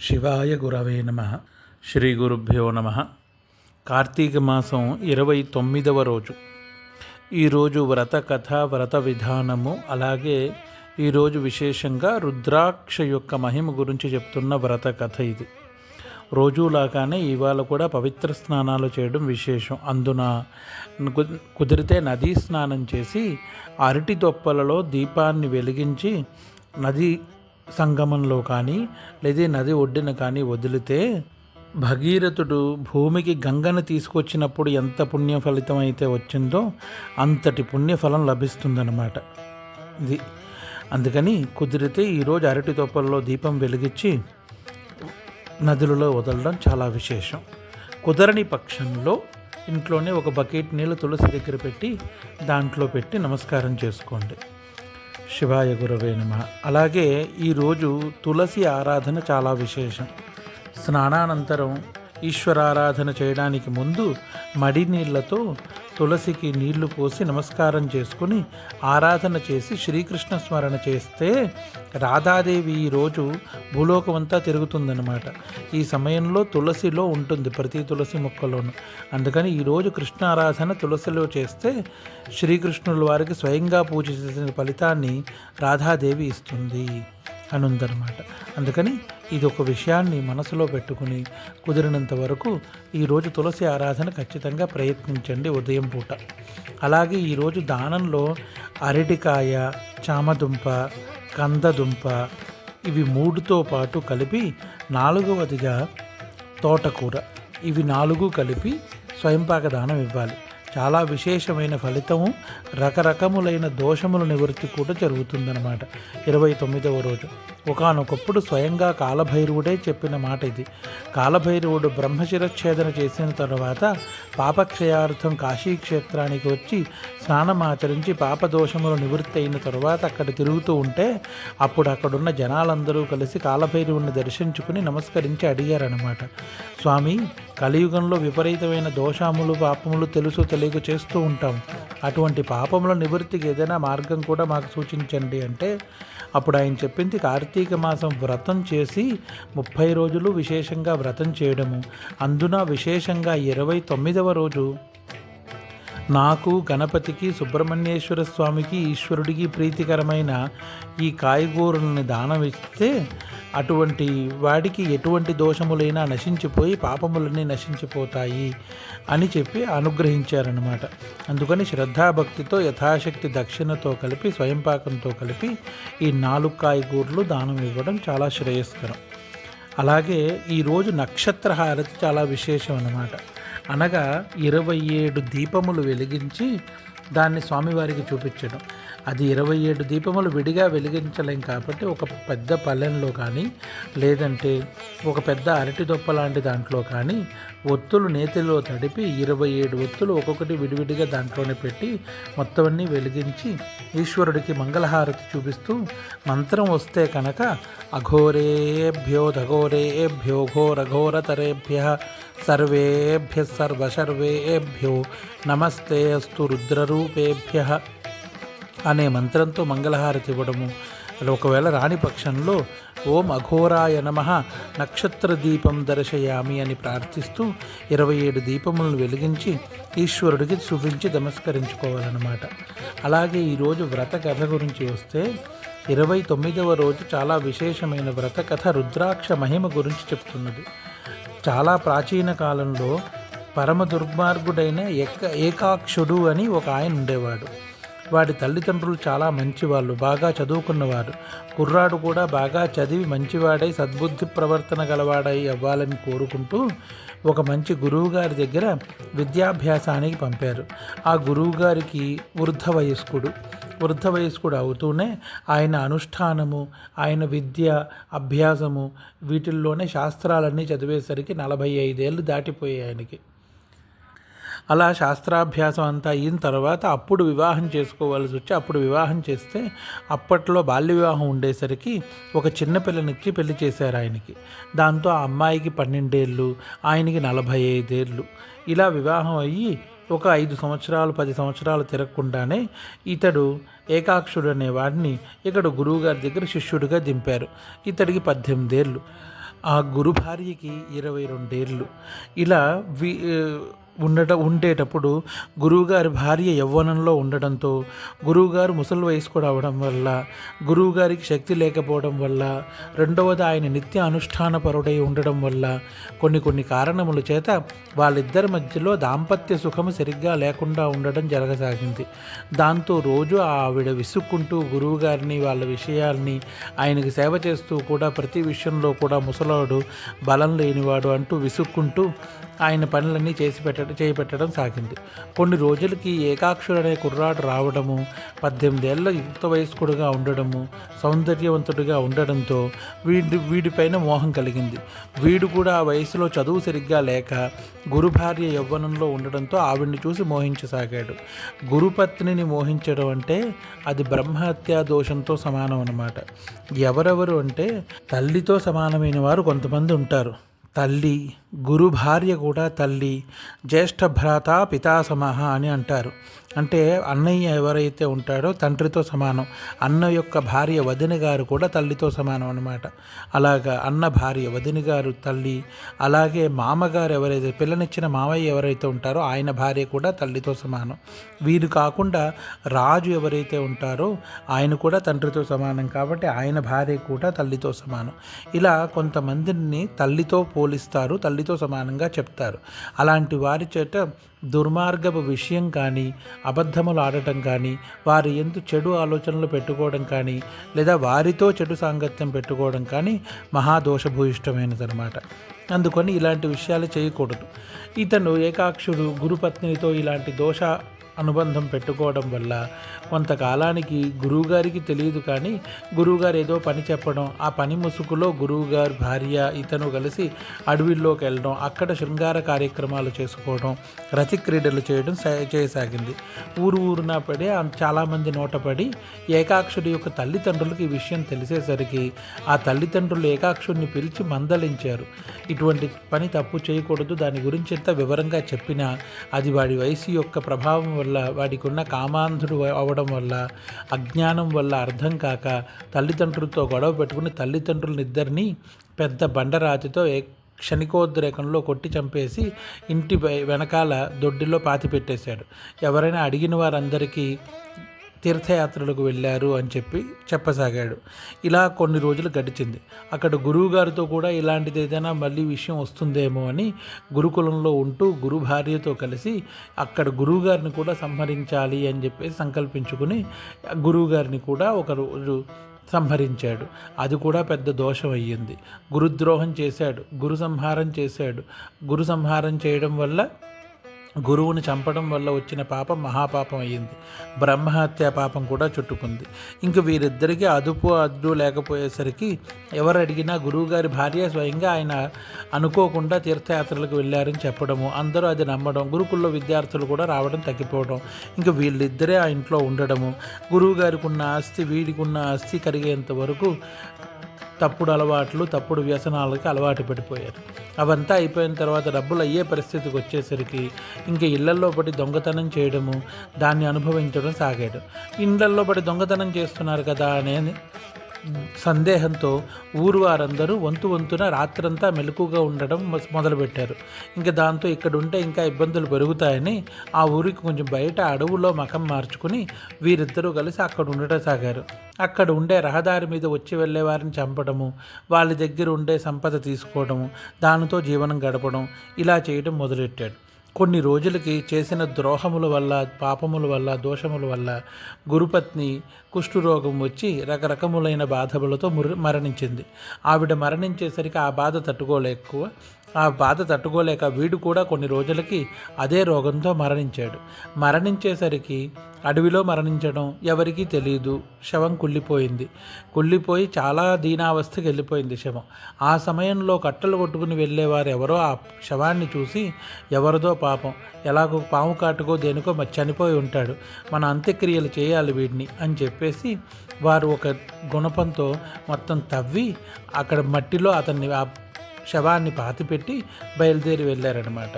శివాయ గురవే నమ. శ్రీ గురుభ్యో నమ. కార్తీక మాసం ఇరవై తొమ్మిదవ రోజు. ఈరోజు వ్రత కథ వ్రత విధానము అలాగే ఈరోజు విశేషంగా రుద్రాక్ష యొక్క మహిమ గురించి చెప్తున్న వ్రత కథ ఇది. రోజులాగానే ఇవాళ కూడా పవిత్ర స్నానాలు చేయడం విశేషం. అందున కుదిరితే నదీ స్నానం చేసి అరటి దొప్పలలో దీపాన్ని వెలిగించి నది సంగమంలో కానీ లేదా నది ఒడ్డున కానీ వదిలితే భగీరథుడు భూమికి గంగను తీసుకొచ్చినప్పుడు ఎంత పుణ్య ఫలితం అయితే వచ్చిందో అంతటి పుణ్యఫలం లభిస్తుందన్నమాట. ఇది. అందుకని కుదిరితే ఈరోజు అరటి తొప్పల్లో దీపం వెలిగించి నదులలో వదలడం చాలా విశేషం. కుదరని పక్షంలో ఇంట్లోనే ఒక బకెట్ నీళ్ళు తులసి దగ్గర పెట్టి దాంట్లో పెట్టి నమస్కారం చేసుకోండి. శివాయ గురవే నమ. అలాగే ఈరోజు తులసి ఆరాధన చాలా విశేషం. స్నానానంతరం ఈశ్వరారాధన చేయడానికి ముందు మడి నీళ్ళతో తులసికి నీళ్ళు పోసి నమస్కారం చేసుకుని ఆరాధన చేసి శ్రీకృష్ణ స్మరణ చేస్తే రాధాదేవి ఈరోజు భూలోకమంతా తిరుగుతుందన్నమాట. ఈ సమయంలో తులసిలో ఉంటుంది ప్రతి తులసి మొక్కలోను. అందుకని ఈరోజు కృష్ణ ఆరాధన తులసిలో చేస్తే శ్రీకృష్ణుల వారికి స్వయంగా పూజ చేసిన ఫలితాన్ని రాధాదేవి ఇస్తుంది అని ఉందన్నమాట అందుకని ఇదొక విషయాన్ని మనసులో పెట్టుకుని కుదిరినంత వరకు ఈరోజు తులసి ఆరాధన ఖచ్చితంగా ప్రయత్నించండి ఉదయం పూట. అలాగే ఈరోజు దానంలో అరటికాయ చామదుంప కందదుంప ఇవి మూడుతో పాటు కలిపి నాలుగవదిగా తోటకూర. ఇవి నాలుగు కలిపి స్వయంపాక దానం ఇవ్వాలి. చాలా విశేషమైన ఫలితము రకరకములైన దోషముల నివృత్తి కూడా జరుగుతుందన్నమాట. ఇరవై తొమ్మిదవ రోజు. ఒకానొకప్పుడు స్వయంగా కాలభైరవుడే చెప్పిన మాట ఇది. కాలభైరవుడు బ్రహ్మశిరఛేదన చేసిన తర్వాత పాపక్షయార్థం కాశీ క్షేత్రానికి వచ్చి స్నానం ఆచరించి పాపదోషములు నివృత్తి అయిన తర్వాత అక్కడ తిరుగుతూ ఉంటే అప్పుడు అక్కడున్న జనాలందరూ కలిసి కాలభైరవుని దర్శించుకుని నమస్కరించి అడిగారనమాట స్వామి కలియుగంలో విపరీతమైన దోషములు పాపములు తెలుసు తెలియక చేస్తూ ఉంటాం. అటువంటి పాపముల నివృత్తికి ఏదైనా మార్గం కూడా మాకు సూచించండి అంటే అప్పుడు ఆయన చెప్పింది కార్తీక మాసం వ్రతం చేసి ముప్పై రోజులు విశేషంగా వ్రతం చేయడము. అందున విశేషంగా ఇరవై తొమ్మిదవ రోజు నాకు గణపతికి సుబ్రహ్మణ్యేశ్వర స్వామికి ఈశ్వరుడికి ప్రీతికరమైన ఈ కాయగూరల్ని దానం ఇస్తే అటువంటి వాడికి ఎటువంటి దోషములైనా నశించిపోయి పాపములన్నీ నశించిపోతాయి అని చెప్పి అనుగ్రహించారనమాట అందుకని శ్రద్ధాభక్తితో యథాశక్తి దక్షిణతో కలిపి స్వయంపాకంతో కలిపి ఈ నాలుగు కాయగూరలు దానం ఇవ్వడం చాలా శ్రేయస్కరం. అలాగే ఈరోజు నక్షత్ర హారతి చాలా విశేషం అన్నమాట అనగా ఇరవై ఏడు దీపములు వెలిగించి దాన్ని స్వామివారికి చూపించడం. అది ఇరవై ఏడు దీపములు విడిగా వెలిగించలేం కాబట్టి ఒక పెద్ద పల్లెంలో కానీ లేదంటే ఒక పెద్ద అరటి దొప్ప లాంటి దాంట్లో కానీ ఒత్తులు నేతిలో తడిపి ఇరవై ఏడు ఒత్తులు ఒక్కొక్కటి విడివిడిగా దాంట్లోనే పెట్టి మొత్తం అన్నీ వెలిగించి ఈశ్వరుడికి మంగళహారతి చూపిస్తూ మంత్రం వస్తే కనుక అఘోరేభ్యో దఘోరేభ్యో ఘోరఘోరతరేభ్య సర్వేభ్య సర్వసర్వేభ్యో నమస్తే అస్తు రుద్రరూపేభ్య. అనే మంత్రంతో మంగళహారతి ఇవ్వడము. ఒకవేళ రాని పక్షంలో ఓం అఘోరాయ నమ నక్షత్ర దీపం దర్శయామి అని ప్రార్థిస్తూ ఇరవై ఏడు దీపములను వెలిగించి ఈశ్వరుడికి చూపించి నమస్కరించుకోవాలన్నమాట. అలాగే ఈరోజు వ్రత కథ గురించి వస్తే ఇరవై తొమ్మిదవ రోజు చాలా విశేషమైన వ్రత కథ రుద్రాక్ష మహిమ గురించి చెప్తున్నది. చాలా ప్రాచీన కాలంలో పరమ దుర్మార్గుడైన ఏక ఏకాక్షుడు అని ఒక ఆయన ఉండేవాడు. వాడి తల్లిదండ్రులు చాలా మంచివాళ్ళు బాగా చదువుకున్నవారు. కుర్రాడు కూడా బాగా చదివి మంచివాడై సద్బుద్ధి ప్రవర్తన గలవాడై అవ్వాలని కోరుకుంటూ ఒక మంచి గురువుగారి దగ్గర విద్యాభ్యాసానికి పంపారు. ఆ గురువుగారికి వృద్ధ వయస్కుడు వృద్ధ వయస్కుడు అవుతూనే ఆయన అనుష్ఠానము ఆయన విద్య అభ్యాసము వీటిల్లోనే శాస్త్రాలన్నీ చదివేసరికి నలభై ఐదేళ్ళు దాటిపోయాయి ఆయనకి. అలా శాస్త్రాభ్యాసం అంతా అయిన తర్వాత అప్పుడు వివాహం చేసుకోవాల్సి వచ్చి అప్పుడు వివాహం చేస్తే అప్పట్లో బాల్య వివాహం ఉండేసరికి ఒక చిన్న పిల్లనిచ్చి పెళ్ళి చేశారు ఆయనకి. దాంతో ఆ అమ్మాయికి పన్నెండేళ్ళు ఆయనకి నలభై ఐదేళ్ళు. ఇలా వివాహం అయ్యి ఒక ఐదు సంవత్సరాలు పది సంవత్సరాలు తిరగకుండానే ఇతడు ఏకాక్షుడు అనే వాడిని ఇక్కడ గురువుగారి దగ్గర శిష్యుడిగా దింపారు. ఇతడికి పద్దెనిమిదేళ్ళు. ఆ గురు భార్యకి ఇరవై రెండేళ్ళు. ఇలా వి ఉండట ఉండేటప్పుడు గురువుగారి భార్య యవ్వనంలో ఉండడంతో గురువుగారు ముసలి వయసు కూడా అవడం వల్ల గురువుగారికి శక్తి లేకపోవడం వల్ల రెండవది ఆయన నిత్య అనుష్ఠాన పరుడై ఉండడం వల్ల కొన్ని కొన్ని కారణముల చేత వాళ్ళిద్దరి మధ్యలో దాంపత్య సుఖము సరిగ్గా లేకుండా ఉండడం జరగసాగింది. దాంతో రోజు ఆవిడ విసుక్కుంటూ గురువుగారిని వాళ్ళ విషయాల్ని ఆయనకి సేవ చేస్తూ కూడా ప్రతి విషయంలో కూడా ముసలాడు బలం లేనివాడు అంటూ విసుక్కుంటూ ఆయన పనులన్నీ చేసి పెట్టడం చేపెట్టడం సాగింది. కొన్ని రోజులకి ఏకాక్షుడు అనే కుర్రాడు రావడము పద్దెనిమిదేళ్ళ యుక్త వయస్కుడుగా ఉండడము సౌందర్యవంతుడిగా ఉండడంతో వీడి వీడిపైన మోహం కలిగింది. వీడు కూడా ఆ వయసులో చదువు సరిగ్గా లేక గురు భార్య యవ్వనంలో ఉండడంతో ఆవిడ్ని చూసి మోహించసాగాడు. గురుపత్నిని మోహించడం అంటే అది బ్రహ్మహత్యా దోషంతో సమానం అన్నమాట. ఎవరెవరు అంటే తల్లితో సమానమైన వారు కొంతమంది ఉంటారు. తల్లి గురు భార్య కూడా తల్లి జ్యేష్ఠ భ్రాత పితాసమహ అని అంటారు. అంటే అన్నయ్య ఎవరైతే ఉంటాడో తండ్రితో సమానం అన్న యొక్క భార్య వదిన గారు కూడా తల్లితో సమానం అనమాట అలాగా అన్న భార్య వదిన గారు తల్లి అలాగే మామగారు ఎవరైతే పిల్లనిచ్చిన మామయ్య ఎవరైతే ఉంటారో ఆయన భార్య కూడా తల్లితో సమానం. వీరు కాకుండా రాజు ఎవరైతే ఉంటారో ఆయన కూడా తండ్రితో సమానం కాబట్టి ఆయన భార్య కూడా తల్లితో సమానం. ఇలా కొంతమందిని తల్లితో పోలిస్తారు తల్లితో సమానంగా చెప్తారు. అలాంటి వారి చేత దుర్మార్గపు విషయం కానీ అబద్ధములు ఆడటం కానీ వారి ఎందు చెడు ఆలోచనలు పెట్టుకోవడం కానీ లేదా వారితో చెడు సాంగత్యం పెట్టుకోవడం కానీ మహాదోషభూయిష్టమైనదనమాట అందుకని ఇలాంటి విషయాలు చేయకూడదు. ఇతను ఏకాక్షుడు గురుపత్నితో ఇలాంటి దోష అనుబంధం పెట్టుకోవడం వల్ల కొంతకాలానికి గురువుగారికి తెలియదు కానీ గురువుగారు ఏదో పని చెప్పడం ఆ పని ముసుగులో గురువుగారు భార్య ఇతను కలిసి అడవిల్లోకి వెళ్ళడం అక్కడ శృంగార కార్యక్రమాలు చేసుకోవడం రతి క్రీడలు చేయడం చేయసాగింది. ఊరు ఊరున పడి చాలామంది నోటపడి ఏకాక్షుడి యొక్క తల్లిదండ్రులకు ఈ విషయం తెలిసేసరికి ఆ తల్లిదండ్రులు ఏకాక్షుడిని పిలిచి మందలించారు. ఇటువంటి పని తప్పు చేయకూడదు దాని గురించి ఎంత వివరంగా చెప్పినా అది వాడి వయసు యొక్క ప్రభావం వల్ల వాడికి ఉన్న కామాంధుడు అవడం వల్ల అజ్ఞానం వల్ల అర్థం కాక తల్లిదండ్రులతో గొడవ పెట్టుకుని తల్లిదండ్రులనిద్దరిని పెద్ద బండరాతితో క్షణికోద్రేకంలో కొట్టి చంపేసి ఇంటి వెనకాల దొడ్డిలో పాతి పెట్టేశాడు ఎవరైనా అడిగిన వారందరికీ తీర్థయాత్రలకు వెళ్ళారు అని చెప్పి చెప్పసాగాడు. ఇలా కొన్ని రోజులు గడిచింది. అక్కడ గురువుగారితో కూడా ఇలాంటిది ఏదైనా మళ్ళీ విషయం వస్తుందేమో అని గురుకులంలో ఉంటూ గురు భార్యతో కలిసి అక్కడ గురువుగారిని కూడా సంహరించాలి అని చెప్పి సంకల్పించుకుని గురువుగారిని కూడా ఒక రోజు సంహరించాడు. అది కూడా పెద్ద దోషం అయ్యింది. గురుద్రోహం చేశాడు. గురు సంహారం చేశాడు. గురు సంహారం చేయడం వల్ల గురువుని చంపడం వల్ల వచ్చిన పాపం మహాపాపం అయ్యింది. బ్రహ్మహత్య పాపం కూడా చుట్టుకుంది. ఇంక వీరిద్దరికీ అదుపు అద్దు లేకపోయేసరికి ఎవరు అడిగినా గురువుగారి భార్య స్వయంగా ఆయన అనుకోకుండా తీర్థయాత్రలకు వెళ్ళారని చెప్పడము అందరూ అది నమ్మడం గురుకుల్లో విద్యార్థులు కూడా రావడం తగ్గిపోవడం ఇంక వీళ్ళిద్దరే ఆ ఇంట్లో ఉండడము గురువుగారికి ఉన్న ఆస్తి వీడికి ఉన్న ఆస్తి కరిగేంత వరకు తప్పుడు అలవాట్లు తప్పుడు వ్యసనాలకి అలవాటు పడిపోయారు. అవంతా అయిపోయిన తర్వాత డబ్బులు అయ్యే పరిస్థితికి వచ్చేసరికి ఇంక ఇళ్ళల్లో పడి దొంగతనం చేయడము దాన్ని అనుభవించడం సాగాడు ఇళ్ళల్లో పడి దొంగతనం చేస్తున్నారు కదా అనే సందేహంతో ఊరు వారందరూ వంతు వంతున రాత్రంతా మెలకుగా ఉండడం మొదలుపెట్టారు. ఇంకా దాంతో ఇక్కడ ఉంటే ఇంకా ఇబ్బందులు పెరుగుతాయని ఆ ఊరికి కొంచెం బయట అడవులో మకం మార్చుకుని వీరిద్దరూ కలిసి అక్కడ ఉండటం సాగారు. అక్కడ ఉండే రహదారి మీద వచ్చి వెళ్ళే వారిని చంపడము వాళ్ళ దగ్గర ఉండే సంపద తీసుకోవడము దానితో జీవనం గడపడం ఇలా చేయడం మొదలెట్టాడు. కొన్ని రోజులకి చేసిన ద్రోహముల వల్ల పాపముల వల్ల దోషముల వల్ల గురుపత్ని కుష్ఠురోగం వచ్చి రకరకములైన బాధలతో మరణించింది. ఆవిడ మరణించేసరికి ఆ బాధ తట్టుకోలేక్కువ ఆ బాధ తట్టుకోలేక వీడు కూడా కొన్ని రోజులకి అదే రోగంతో మరణించాడు. మరణించేసరికి అడవిలో మరణించడం ఎవరికీ తెలియదు శవం కుళ్ళిపోయింది. కుళ్ళిపోయి చాలా దీనావస్థకి వెళ్ళిపోయింది శవం. ఆ సమయంలో కట్టలు కొట్టుకుని వెళ్ళేవారు ఎవరో ఆ శవాన్ని చూసి ఎవరిదో పాపం ఎలాగో పాము కాటుకో దేనికో మరి చనిపోయి ఉంటాడు. మన అంత్యక్రియలు చేయాలి వీడిని అని చెప్పేసి వారు ఒక గుణపంతో మొత్తం తవ్వి అక్కడ మట్టిలో అతన్ని శవాన్ని పాతిపెట్టి బయలుదేరి వెళ్ళారనమాట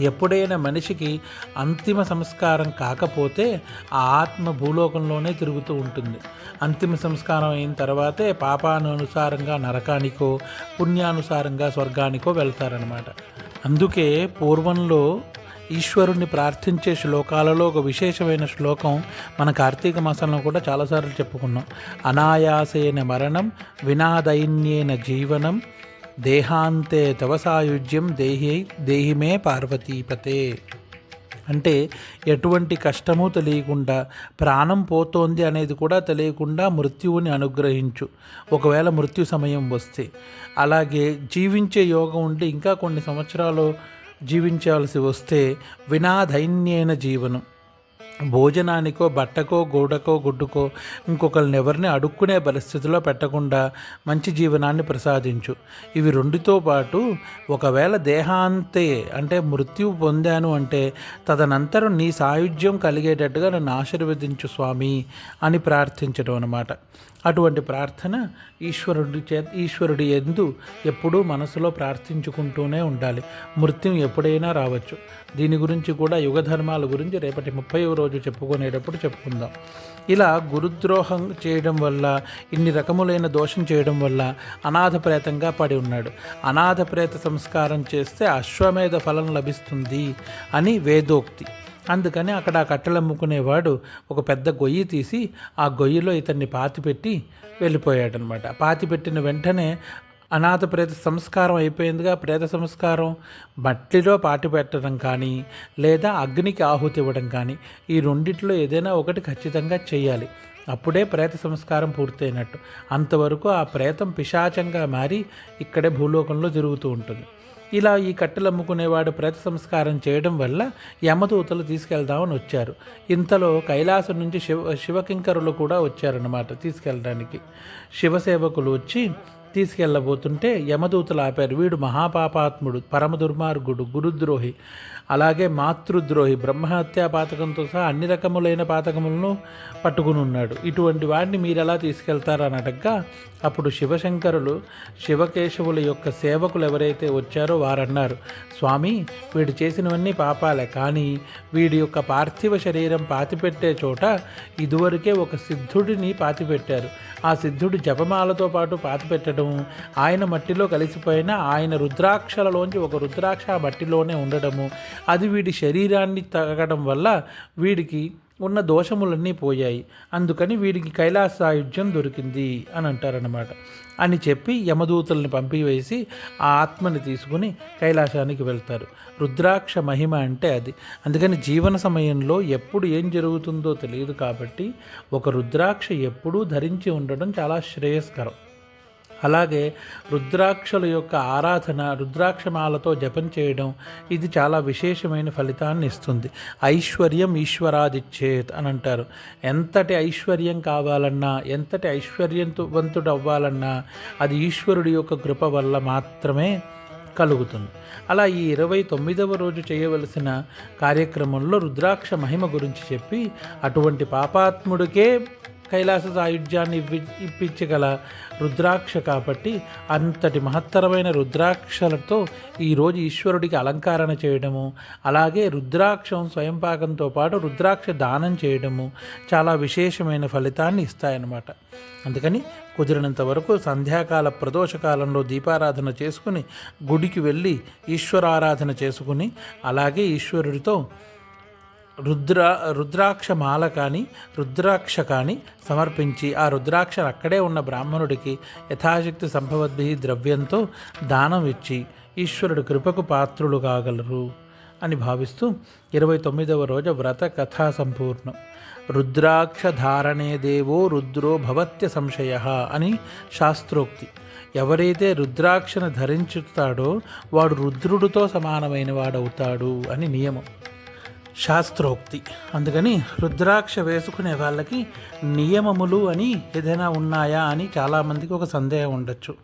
ఎప్పుడైనా మనిషికి అంతిమ సంస్కారం కాకపోతే ఆ ఆత్మ భూలోకంలోనే తిరుగుతూ ఉంటుంది. అంతిమ సంస్కారం అయిన తర్వాతే పాపానుసారంగా నరకానికో పుణ్యానుసారంగా స్వర్గానికో వెళ్తారనమాట అందుకే పూర్వంలో ఈశ్వరుణ్ణి ప్రార్థించే శ్లోకాలలో ఒక విశేషమైన శ్లోకం మన కార్తీక మాసంలో కూడా చాలాసార్లు చెప్పుకున్నాం. అనాయాసేన మరణం వినాదైన్యేన జీవనం దేహాంతే తవ సాయుధ్యం దేహి దేహిమే పార్వతీపతే. అంటే ఎటువంటి కష్టము తెలియకుండా ప్రాణం పోతోంది అనేది కూడా తెలియకుండా మృత్యువుని అనుగ్రహించు. ఒకవేళ మృత్యు సమయం వస్తే. అలాగే జీవించే యోగం ఉండి ఇంకా కొన్ని సంవత్సరాలు జీవించాల్సి వస్తే వినాధైన్యైన జీవనం. భోజనానికో బట్టకో గూడకో గుడ్డుకో ఇంకొకరిని ఎవరిని అడుక్కునే పరిస్థితిలో పెట్టకుండా మంచి జీవనాన్ని ప్రసాదించు. ఇవి రెండుతో పాటు ఒకవేళ దేహాంతే అంటే మృత్యు పొందాను అంటే తదనంతరం నీ సాయుధ్యం కలిగేటట్టుగా నన్ను ఆశీర్వదించు స్వామి అని ప్రార్థించడం అనమాట అటువంటి ప్రార్థన ఈశ్వరుడి చే ఈశ్వరుడి ఎందు ఎప్పుడూ మనసులో ప్రార్థించుకుంటూనే ఉండాలి. మృత్యు ఎప్పుడైనా రావచ్చు. దీని గురించి కూడా యుగ ధర్మాల గురించి రేపటి ముప్పై రోజు చెప్పుకునేటప్పుడు చెప్పుకుందాం. ఇలా గురుద్రోహం చేయడం వల్ల ఇన్ని రకములైన దోషం చేయడం వల్ల అనాథ ప్రేతంగా పడి ఉన్నాడు. అనాథ ప్రేత సంస్కారం చేస్తే అశ్వమేధ ఫలం లభిస్తుంది అని వేదోక్తి. అందుకని అక్కడ ఆ కట్టెలు అమ్ముకునేవాడు ఒక పెద్ద గొయ్యి తీసి ఆ గొయ్యిలో ఇతన్ని పాతిపెట్టి వెళ్ళిపోయాడనమాట. పాతిపెట్టిన వెంటనే అనాథ ప్రేత సంస్కారం అయిపోయిందిగా. ప్రేత సంస్కారం మట్టిలో పాటి పెట్టడం కానీ లేదా అగ్నికి ఆహుతి ఇవ్వడం కానీ ఈ రెండిట్లో ఏదైనా ఒకటి ఖచ్చితంగా చేయాలి. అప్పుడే ప్రేత సంస్కారం పూర్తయినట్టు. అంతవరకు ఆ ప్రేతం పిశాచంగా మారి ఇక్కడే భూలోకంలో తిరుగుతూ ఉంటుంది. ఇలా ఈ కట్టెలు అమ్ముకునేవాడు ప్రేత సంస్కారం చేయడం వల్ల యమదూతలు తీసుకెళ్దామని వచ్చారు. ఇంతలో కైలాసం నుంచి శివ శివకింకరులు కూడా వచ్చారన్నమాట తీసుకెళ్ళడానికి. శివసేవకులు వచ్చి తీసుకెళ్ళబోతుంటే యమదూతలు ఆపారు. వీడు మహాపాపాత్ముడు పరమ దుర్మార్గుడు గురుద్రోహి. అలాగే మాతృద్రోహి బ్రహ్మహత్యా పాతకంతో సహా అన్ని రకములైన పాతకములను పట్టుకుని ఉన్నాడు. ఇటువంటి వాడిని మీరు ఎలా తీసుకెళ్తారనటగా అప్పుడు శివశంకరులు శివకేశవుల యొక్క సేవకులు ఎవరైతే వచ్చారో వారన్నారు స్వామి వీడు చేసినవన్నీ పాపాలే కానీ వీడి యొక్క పార్థివ శరీరం పాతిపెట్టే చోట ఇదివరకే ఒక సిద్ధుడిని పాతిపెట్టారు. ఆ సిద్ధుడు జపమాలతో పాటు పాతిపెట్టడం ఆయన మట్టిలో కలిసిపోయిన ఆయన రుద్రాక్షలలోంచి ఒక రుద్రాక్ష ఆ మట్టిలోనే ఉండడము అది వీడి శరీరాన్ని తగడం వల్ల వీడికి ఉన్న దోషములన్నీ పోయాయి. అందుకని వీడికి కైలాసాయుధ్యం దొరికింది అని అంటారనమాట అని చెప్పి యమదూతల్ని పంపివేసి ఆ ఆత్మని తీసుకుని కైలాసానికి వెళ్తారు. రుద్రాక్ష మహిమ అంటే అది. అందుకని జీవన సమయంలో ఎప్పుడు ఏం జరుగుతుందో తెలియదు కాబట్టి ఒక రుద్రాక్ష ఎప్పుడూ ధరించి ఉండడం చాలా శ్రేయస్కరం. అలాగే రుద్రాక్షల యొక్క ఆరాధన రుద్రాక్షమాలతో జపం చేయడం ఇది చాలా విశేషమైన ఫలితాన్ని ఇస్తుంది. ఐశ్వర్యం ఈశ్వరాదిచ్చేత్ అని అంటారు. ఎంతటి ఐశ్వర్యం కావాలన్నా ఎంతటి ఐశ్వర్యవంతుడు అవ్వాలన్నా అది ఈశ్వరుడి యొక్క కృప వల్ల మాత్రమే కలుగుతుంది. అలా ఈ ఇరవై తొమ్మిదవ రోజు చేయవలసిన కార్యక్రమంలో రుద్రాక్ష మహిమ గురించి చెప్పి అటువంటి పాపాత్ముడికే కైలాస సాయుధ్యాన్ని ఇప్పి ఇప్పించగల రుద్రాక్ష కాబట్టి అంతటి మహత్తరమైన రుద్రాక్షలతో ఈరోజు ఈశ్వరుడికి అలంకరణ చేయడము అలాగే రుద్రాక్షం స్వయంపాకంతో పాటు రుద్రాక్ష దానం చేయడము చాలా విశేషమైన ఫలితాన్ని ఇస్తాయన్నమాట. అందుకని కుదిరినంత వరకు సంధ్యాకాల ప్రదోషకాలంలో దీపారాధన చేసుకుని గుడికి వెళ్ళి ఈశ్వరారాధన చేసుకుని అలాగే ఈశ్వరుడితో రుద్ర రుద్రాక్ష మాల కానీ రుద్రాక్ష కానీ సమర్పించి ఆ రుద్రాక్ష అక్కడే ఉన్న బ్రాహ్మణుడికి యథాశక్తి సంభవద్భి ద్రవ్యంతో దానం ఇచ్చి ఈశ్వరుడు కృపకు పాత్రులు కాగలరు అని భావిస్తూ ఇరవై తొమ్మిదవ రోజు వ్రత కథా సంపూర్ణం. రుద్రాక్ష ధారణే దేవో రుద్రో భవత్య సంశయ అని శాస్త్రోక్తి. ఎవరైతే రుద్రాక్షను ధరించుతాడో వాడు రుద్రుడితో సమానమైన వాడవుతాడు అని నియమం. శాస్త్రోక్తి. అందుకని రుద్రాక్ష వేసుకునే వాళ్ళకి నియమములు అని ఏదైనా ఉన్నాయా అని చాలామందికి ఒక సందేహం ఉండొచ్చు.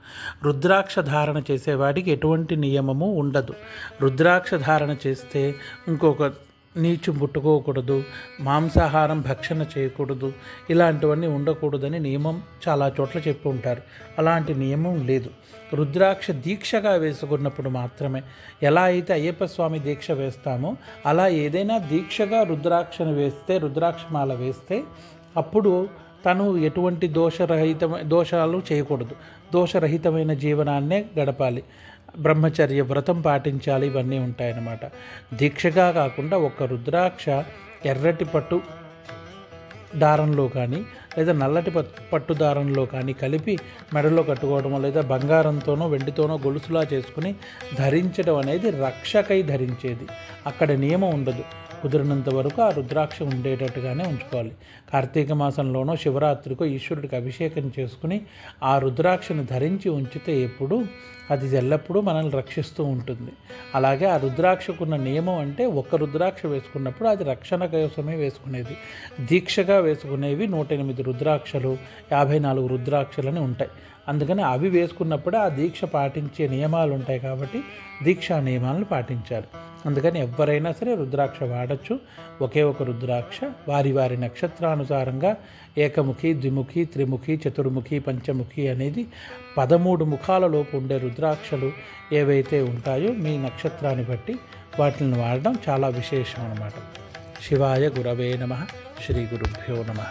రుద్రాక్ష ధారణ చేసేవాడికి ఎటువంటి నియమము ఉండదు. రుద్రాక్ష ధారణ చేస్తే ఇంకొక నీచు ముట్టుకోకూడదు మాంసాహారం భక్షణ చేయకూడదు ఇలాంటివన్నీ ఉండకూడదని నియమం చాలా చోట్ల చెప్పి ఉంటారు. అలాంటి నియమం లేదు. రుద్రాక్ష దీక్షగా వేసుకున్నప్పుడు మాత్రమే ఎలా అయితే అయ్యప్ప స్వామి దీక్ష వేస్తామో అలా ఏదైనా దీక్షగా రుద్రాక్షను వేస్తే రుద్రాక్షమాల వేస్తే అప్పుడు తను ఎటువంటి దోషరహిత దోషాలు చేయకూడదు. దోషరహితమైన జీవనాన్నే గడపాలి. బ్రహ్మచర్య వ్రతం పాటించాలి ఇవన్నీ ఉంటాయన్నమాట. దీక్షగా కాకుండా ఒక రుద్రాక్ష ఎర్రటి పట్టు దారంలో కానీ లేదా నల్లటి పట్టు దారంలో కానీ కలిపి మెడలో కట్టుకోవడమో లేదా బంగారంతోనో వెండితోనో గొలుసులా చేసుకుని ధరించడం అనేది రక్షకై ధరించేది. అక్కడ నియమం ఉండదు. కుదిరినంత వరకు ఆ రుద్రాక్ష ఉండేటట్టుగానే ఉంచుకోవాలి. కార్తీక మాసంలోనో శివరాత్రికో ఈశ్వరుడికి అభిషేకం చేసుకుని ఆ రుద్రాక్షను ధరించి ఉంచితే ఎప్పుడు? అది ఎల్లప్పుడూ మనల్ని రక్షిస్తూ ఉంటుంది. అలాగే ఆ రుద్రాక్షకున్న నియమం అంటే ఒక్క రుద్రాక్ష వేసుకున్నప్పుడు అది రక్షణ కోసమే వేసుకునేది. దీక్షగా వేసుకునేవి నూట ఎనిమిది రుద్రాక్షలు యాభై నాలుగు రుద్రాక్షలని ఉంటాయి. అందుకని అవి వేసుకున్నప్పుడే ఆ దీక్ష పాటించే నియమాలు ఉంటాయి కాబట్టి దీక్షా నియమాలను పాటించాలి. అందుకని ఎవరైనా సరే రుద్రాక్ష వాడచ్చు. ఒకే ఒక రుద్రాక్ష వారి వారి అనుసారంగా ఏకముఖి ద్విముఖి త్రిముఖి చతుర్ముఖి పంచముఖి అనేది పదమూడు ముఖాలలోపు ఉండే రుద్రాక్షలు ఏవైతే ఉంటాయో మీ నక్షత్రాన్ని బట్టి వాటిని వాడడం చాలా విశేషం అన్నమాట. శివాయ గురవే నమ. శ్రీ గురుభ్యో నమ.